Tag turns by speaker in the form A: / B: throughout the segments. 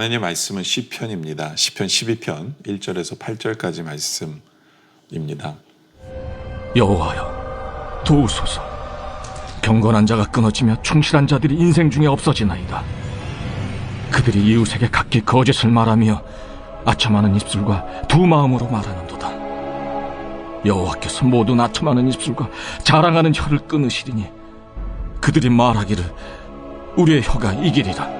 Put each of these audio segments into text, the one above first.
A: 하나님의 말씀은 시편입니다. 시편 12편 1절에서 8절까지 말씀입니다.
B: 여호와여 도우소서 경건한 자가 끊어지며 충실한 자들이 인생 중에 없어지나이다 그들이 이웃에게 각기 거짓을 말하며 아첨하는 입술과 두 마음으로 말하는도다 여호와께서 모든 아첨하는 입술과 자랑하는 혀를 끊으시리니 그들이 말하기를 우리의 혀가 이기리라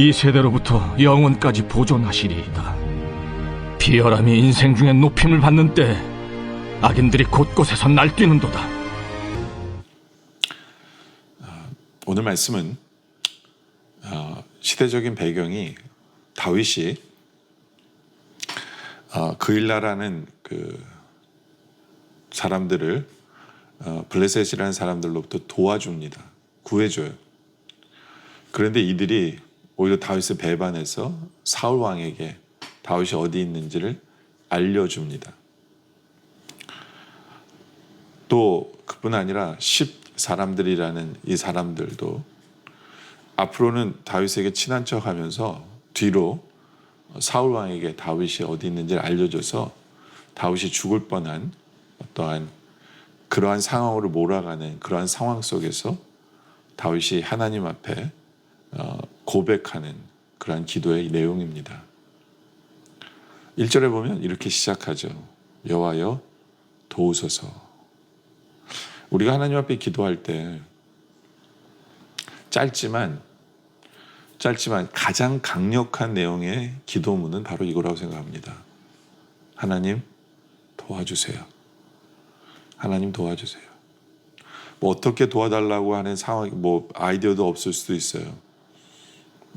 B: 이 세대로부터 영원까지 보존하시리이다. 비열함이 인생 중에 높임을 받는 때 악인들이 곳곳에서 날뛰는도다.
A: 오늘 말씀은 어, 시대적인 배경이 다윗이 어, 그일라라는 그 사람들을 어, 블레셋이라는 사람들로부터 도와줍니다. 구해줘요. 그런데 이들이 오히려 다윗을 배반해서 사울 왕에게 다윗이 어디 있는지를 알려줍니다. 또 그뿐 아니라 10 사람들이라는 이 사람들도 앞으로는 다윗에게 친한 척하면서 뒤로 사울 왕에게 다윗이 어디 있는지를 알려줘서 다윗이 죽을 뻔한 어떠한 그러한 상황으로 몰아가는 그러한 상황 속에서 다윗이 하나님 앞에 어, 고백하는 그러한 기도의 내용입니다. 1절에 보면 이렇게 시작하죠. 여호와여 도우소서. 우리가 하나님 앞에 기도할 때 짧지만 짧지만 가장 강력한 내용의 기도문은 바로 이거라고 생각합니다. 하나님 도와주세요. 하나님 도와주세요. 뭐 어떻게 도와달라고 하는 상황, 뭐 아이디어도 없을 수도 있어요.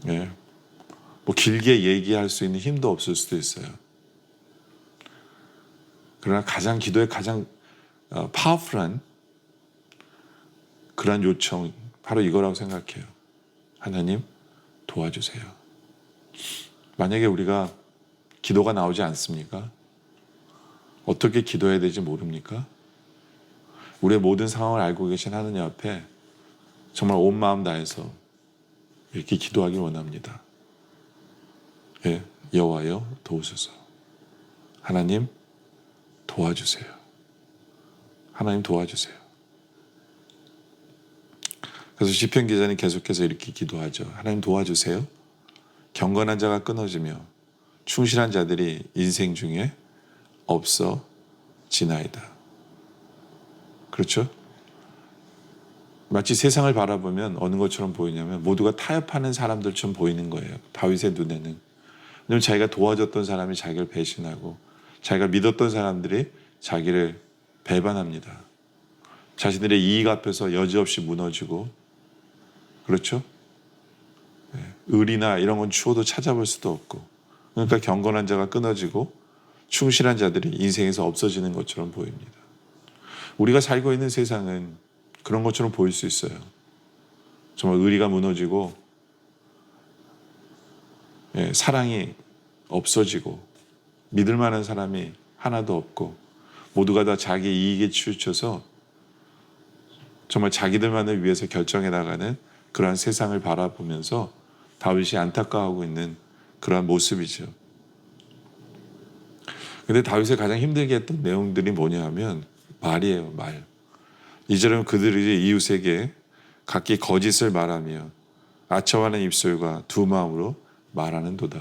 A: 예. 뭐 길게 얘기할 수 있는 힘도 없을 수도 있어요. 그러나 가장 기도의 가장 어, 파워풀한 그러한 요청 바로 이거라고 생각해요. 하나님 도와주세요. 만약에 우리가 기도가 나오지 않습니까? 어떻게 기도해야 될지 모릅니까? 우리의 모든 상황을 알고 계신 하느님 앞에 정말 온 마음 다해서 이렇게 기도하길 원합니다. 예, 여호와여 도우소서. 하나님 도와주세요. 하나님 도와주세요. 그래서 시편 기자는 계속해서 이렇게 기도하죠. 하나님 도와주세요. 경건한 자가 끊어지며 충실한 자들이 인생 중에 없어 지나이다. 그렇죠? 마치 세상을 바라보면 어느 것처럼 보이냐면 모두가 타협하는 사람들처럼 보이는 거예요. 다윗의 눈에는. 왜냐면 자기가 도와줬던 사람이 자기를 배신하고 자기가 믿었던 사람들이 자기를 배반합니다. 자신들의 이익 앞에서 여지없이 무너지고 그렇죠? 예, 의리나 이런 건 추워도 찾아볼 수도 없고 그러니까 경건한 자가 끊어지고 충실한 자들이 인생에서 없어지는 것처럼 보입니다. 우리가 살고 있는 세상은 그런 것처럼 보일 수 있어요. 정말 의리가 무너지고 예, 사랑이 없어지고 믿을 만한 사람이 하나도 없고 모두가 다 자기 이익에 치우쳐서 정말 자기들만을 위해서 결정해 나가는 그러한 세상을 바라보면서 다윗이 안타까워하고 있는 그러한 모습이죠. 근데 다윗이 가장 힘들게 했던 내용들이 뭐냐 하면 말이에요, 말. 이절은 그들이 이웃에게 각기 거짓을 말하며 아처하는 입술과 두 마음으로 말하는 도다.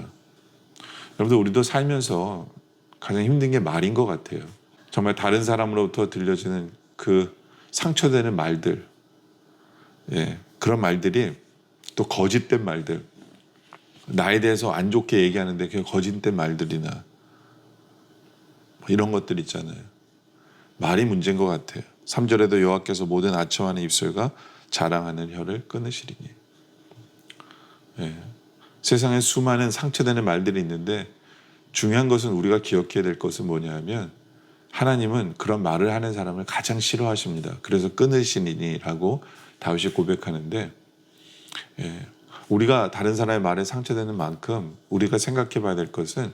A: 여러분들 우리도 살면서 가장 힘든 게 말인 것 같아요. 정말 다른 사람으로부터 들려지는 그 상처되는 말들, 예, 그런 말들이 또 거짓된 말들, 나에 대해서 안 좋게 얘기하는데 그 거짓된 말들이나 뭐 이런 것들 있잖아요. 말이 문제인 것 같아요. 3절에도 여호와께서 모든 아첨하는 입술과 자랑하는 혀를 끊으시리니. 예. 세상에 수많은 상처되는 말들이 있는데 중요한 것은 우리가 기억해야 될 것은 뭐냐면 하나님은 그런 말을 하는 사람을 가장 싫어하십니다. 그래서 끊으시니라고 다윗이 고백하는데 예. 우리가 다른 사람의 말에 상처되는 만큼 우리가 생각해 봐야 될 것은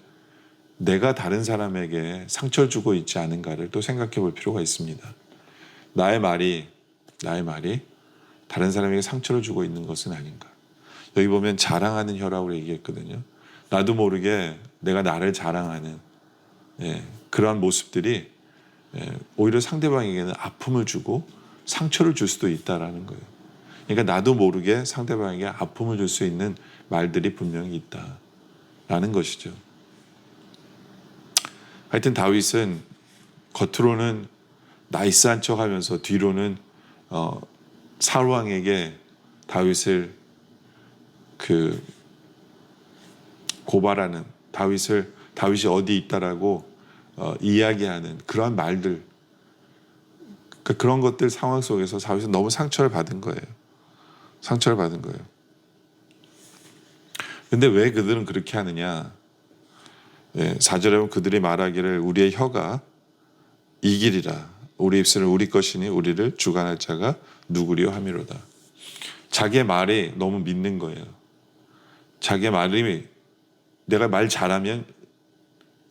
A: 내가 다른 사람에게 상처를 주고 있지 않은가를 또 생각해 볼 필요가 있습니다. 나의 말이 나의 말이 다른 사람에게 상처를 주고 있는 것은 아닌가. 여기 보면 자랑하는 혀라고 얘기했거든요. 나도 모르게 내가 나를 자랑하는 예, 그러한 모습들이 예, 오히려 상대방에게는 아픔을 주고 상처를 줄 수도 있다라는 거예요. 그러니까 나도 모르게 상대방에게 아픔을 줄 수 있는 말들이 분명히 있다라는 것이죠. 하여튼 다윗은 겉으로는 나이스한 척하면서 뒤로는 어, 사울 왕에게 다윗을 그 고발하는 다윗을 다윗이 어디 있다라고 어, 이야기하는 그러한 말들 그 그런 것들 상황 속에서 다윗은 너무 상처를 받은 거예요. 상처를 받은 거예요. 근데 왜 그들은 그렇게 하느냐? 예, 4절에 보면 그들이 말하기를 우리의 혀가 이길이라 우리 입술은 우리 것이니 우리를 주관할 자가 누구리요 함이로다. 자기의 말이 너무 믿는 거예요. 자기의 말이 내가 말 잘하면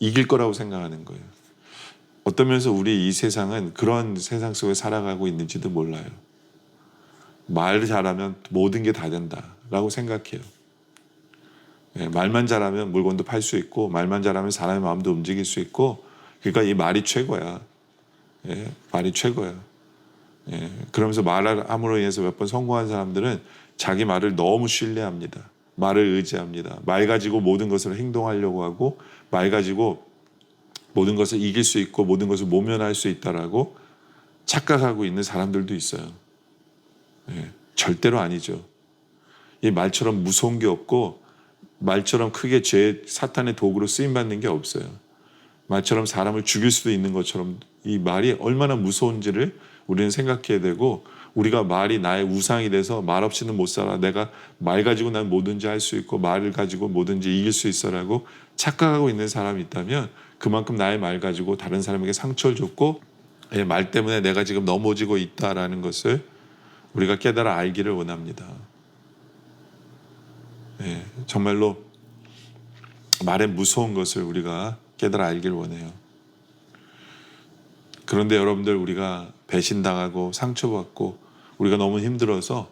A: 이길 거라고 생각하는 거예요. 어떤 면에서 우리 이 세상은 그런 세상 속에 살아가고 있는지도 몰라요. 말 잘하면 모든 게 다 된다라고 생각해요. 예, 말만 잘하면 물건도 팔 수 있고 말만 잘하면 사람의 마음도 움직일 수 있고 그러니까 이 말이 최고야. 예, 말이 최고야. 예, 그러면서 말을 함으로 인해서 몇 번 성공한 사람들은 자기 말을 너무 신뢰합니다. 말을 의지합니다. 말 가지고 모든 것을 행동하려고 하고 말 가지고 모든 것을 이길 수 있고 모든 것을 모면할 수 있다라고 착각하고 있는 사람들도 있어요. 예, 절대로 아니죠. 이 말처럼 무서운 게 없고 말처럼 크게 죄 사탄의 도구로 쓰임 받는 게 없어요. 말처럼 사람을 죽일 수도 있는 것처럼 이 말이 얼마나 무서운지를 우리는 생각해야 되고 우리가 말이 나의 우상이 돼서 말 없이는 못 살아. 내가 말 가지고 난 뭐든지 할 수 있고 말을 가지고 뭐든지 이길 수 있어라고 착각하고 있는 사람이 있다면 그만큼 나의 말 가지고 다른 사람에게 상처를 줬고 예, 말 때문에 내가 지금 넘어지고 있다라는 것을 우리가 깨달아 알기를 원합니다. 예, 정말로 말의 무서운 것을 우리가 깨달아 알기를 원해요. 그런데 여러분들 우리가 배신당하고 상처받고 우리가 너무 힘들어서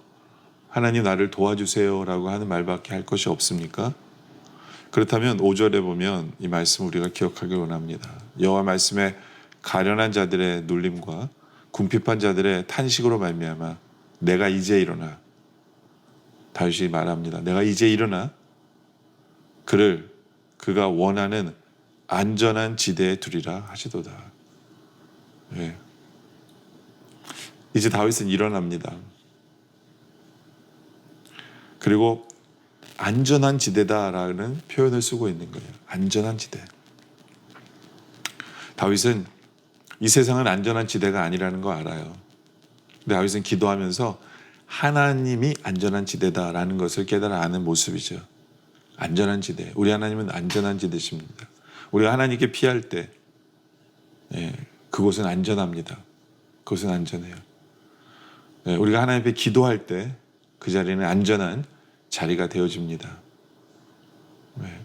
A: 하나님 나를 도와주세요라고 하는 말밖에 할 것이 없습니까? 그렇다면 5절에 보면 이 말씀 우리가 기억하길 원합니다. 여호와 말씀에 가련한 자들의 눌림과 궁핍한 자들의 탄식으로 말미암아 내가 이제 일어나 다윗이 말합니다. 내가 이제 일어나 그를 그가 원하는 안전한 지대에 두리라 하시도다. 예. 이제 다윗은 일어납니다. 그리고 안전한 지대다라는 표현을 쓰고 있는 거예요. 안전한 지대. 다윗은 이 세상은 안전한 지대가 아니라는 거 알아요. 근데 다윗은 기도하면서 하나님이 안전한 지대다라는 것을 깨달아 아는 모습이죠. 안전한 지대. 우리 하나님은 안전한 지대십니다. 우리가 하나님께 피할 때, 예, 그곳은 안전합니다. 그곳은 안전해요. 예, 우리가 하나님 앞에 기도할 때 그 자리는 안전한 자리가 되어집니다. 예,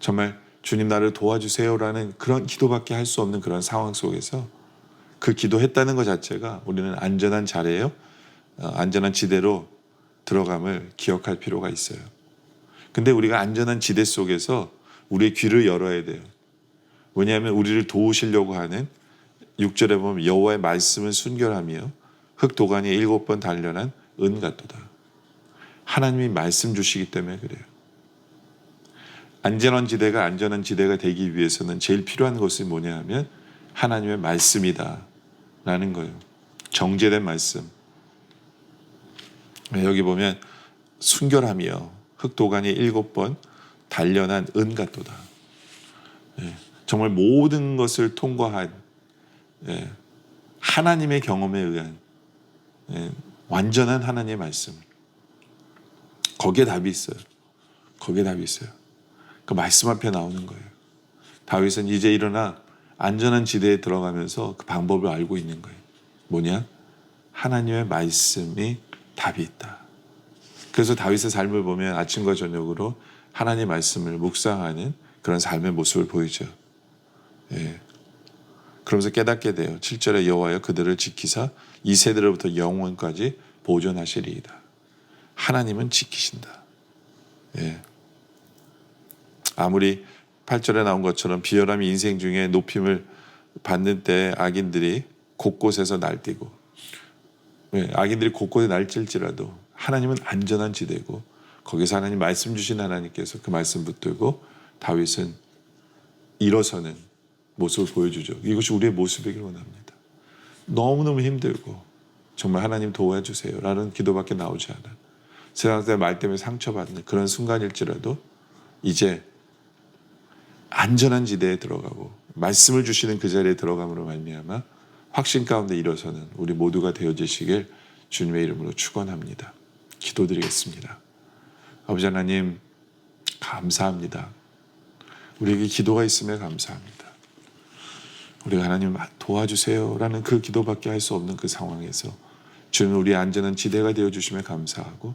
A: 정말 주님 나를 도와주세요라는 그런 기도밖에 할 수 없는 그런 상황 속에서 그 기도했다는 것 자체가 우리는 안전한 자리에요. 어, 안전한 지대로 들어감을 기억할 필요가 있어요. 근데 우리가 안전한 지대 속에서 우리의 귀를 열어야 돼요. 왜냐하면 우리를 도우시려고 하는 6절에 보면 여호와의 말씀은 순결하며 흙도가니에 일곱 번 단련한 은 같도다. 하나님이 말씀 주시기 때문에 그래요. 안전한 지대가 안전한 지대가 되기 위해서는 제일 필요한 것이 뭐냐 하면 하나님의 말씀이다. 라는 거예요. 정제된 말씀. 네, 여기 보면 순결하며 흙도가니에 일곱 번 단련한 은 같도다. 예, 정말 모든 것을 통과한 예, 하나님의 경험에 의한 예, 완전한 하나님의 말씀. 거기에 답이 있어요. 거기에 답이 있어요. 그 말씀 앞에 나오는 거예요. 다윗은 이제 일어나 안전한 지대에 들어가면서 그 방법을 알고 있는 거예요. 뭐냐? 하나님의 말씀이 답이 있다. 그래서 다윗의 삶을 보면 아침과 저녁으로 하나님의 말씀을 묵상하는 그런 삶의 모습을 보이죠. 예. 그러면서 깨닫게 돼요. 7절에 여호와여 그들을 지키사 이 세대로부터 영원까지 보존하시리이다. 하나님은 지키신다. 예. 아무리 8절에 나온 것처럼 비열함이 인생 중에 높임을 받는 때 악인들이 곳곳에서 날뛰고 예, 악인들이 곳곳에 날찔지라도 하나님은 안전한 지대고 거기서 하나님 말씀 주신 하나님께서 그 말씀 붙들고 다윗은 일어서는 모습을 보여주죠. 이것이 우리의 모습이길 원합니다. 너무너무 힘들고 정말 하나님 도와주세요 라는 기도밖에 나오지 않아. 세상 말 때문에 상처받는 그런 순간일지라도 이제 안전한 지대에 들어가고 말씀을 주시는 그 자리에 들어감으로 말미암아 확신 가운데 일어서는 우리 모두가 되어지시길 주님의 이름으로 축원합니다. 기도드리겠습니다. 아버지 하나님 감사합니다. 우리에게 기도가 있음에 감사합니다. 우리가 하나님 도와주세요라는 그 기도밖에 할 수 없는 그 상황에서 주님 우리 안전한 지대가 되어 주심에 감사하고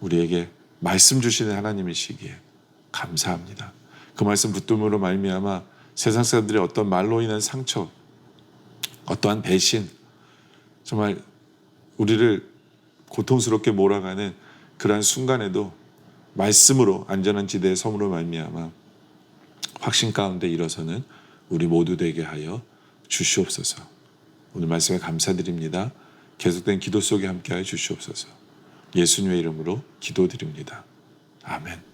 A: 우리에게 말씀 주시는 하나님이시기에 감사합니다. 그 말씀 붙들므로 말미암아 세상 사람들의 어떤 말로 인한 상처, 어떠한 배신, 정말 우리를 고통스럽게 몰아가는 그러한 순간에도 말씀으로 안전한 지대의 섬으로 말미암아 확신 가운데 일어서는 우리 모두 되게 하여 주시옵소서. 오늘 말씀에 감사드립니다. 계속된 기도 속에 함께하여 주시옵소서. 예수님의 이름으로 기도드립니다. 아멘.